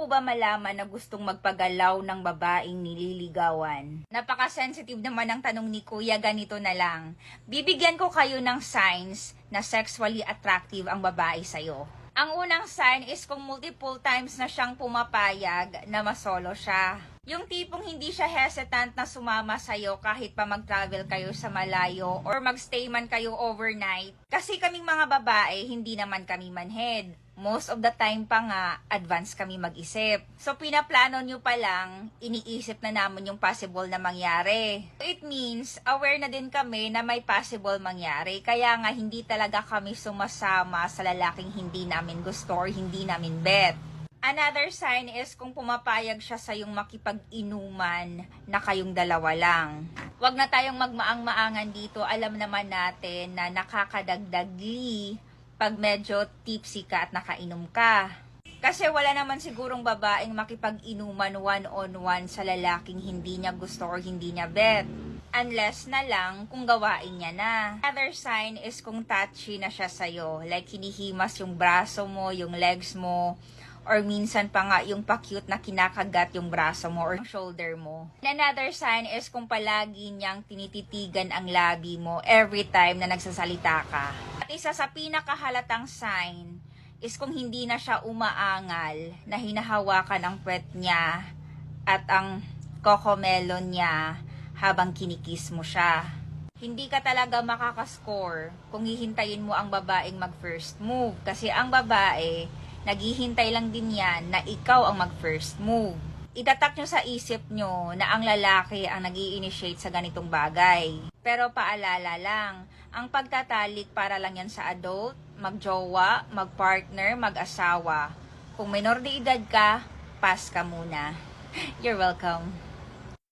po ba malaman na gustong magpagalaw ng babaeng nililigawan? Napaka-sensitive naman ng tanong ni Kuya, ganito na lang. Bibigyan ko kayo ng signs na sexually attractive ang babae sa'yo. Ang unang sign is kung multiple times na siyang pumapayag na masolo siya. Yung tipong hindi siya hesitant na sumama sa'yo kahit pa mag-travel kayo sa malayo or magstay man kayo overnight. Kasi kaming mga babae, hindi naman kami manhead. Most of the time pa nga, advance kami mag-isip. So, pinaplano nyo pa lang, iniisip na namin yung possible na mangyari. It means, aware na din kami na may possible mangyari. Kaya nga, hindi talaga kami sumasama sa lalaking hindi namin gusto or hindi namin bet. Another sign is kung pumapayag siya sa yung makipag-inuman na kayong dalawa lang. Huwag na tayong magmaang-maangan dito. Alam naman natin na nakakadagdagli pag medyo tipsy ka at nakainom ka. Kasi wala naman sigurong babaeng makipag-inuman one-on-one sa lalaking hindi niya gusto or hindi niya bet. Unless na lang kung gawain niya na. Other sign is kung touchy na siya sa'yo. Like hinihimas yung braso mo, yung legs mo, or minsan pa nga yung pa-cute na kinakagat yung braso mo or shoulder mo. Another sign is kung palagi niyang tinititigan ang labi mo every time na nagsasalita ka. At isa sa pinakahalatang sign is kung hindi na siya umaangal na hinahawakan ang puwet niya at ang kokomelon niya habang kinikis mo siya. Hindi ka talaga makakascore kung hihintayin mo ang babaeng mag-first move. Kasi ang babae, naghihintay lang din yan na ikaw ang mag-first move. Itatak nyo sa isip nyo na ang lalaki ang nag initiate sa ganitong bagay. Pero paalala lang, ang pagtatalik para lang yan sa adult, magjowa, magpartner, mag-asawa. Kung minor de edad ka, pass ka muna. You're welcome.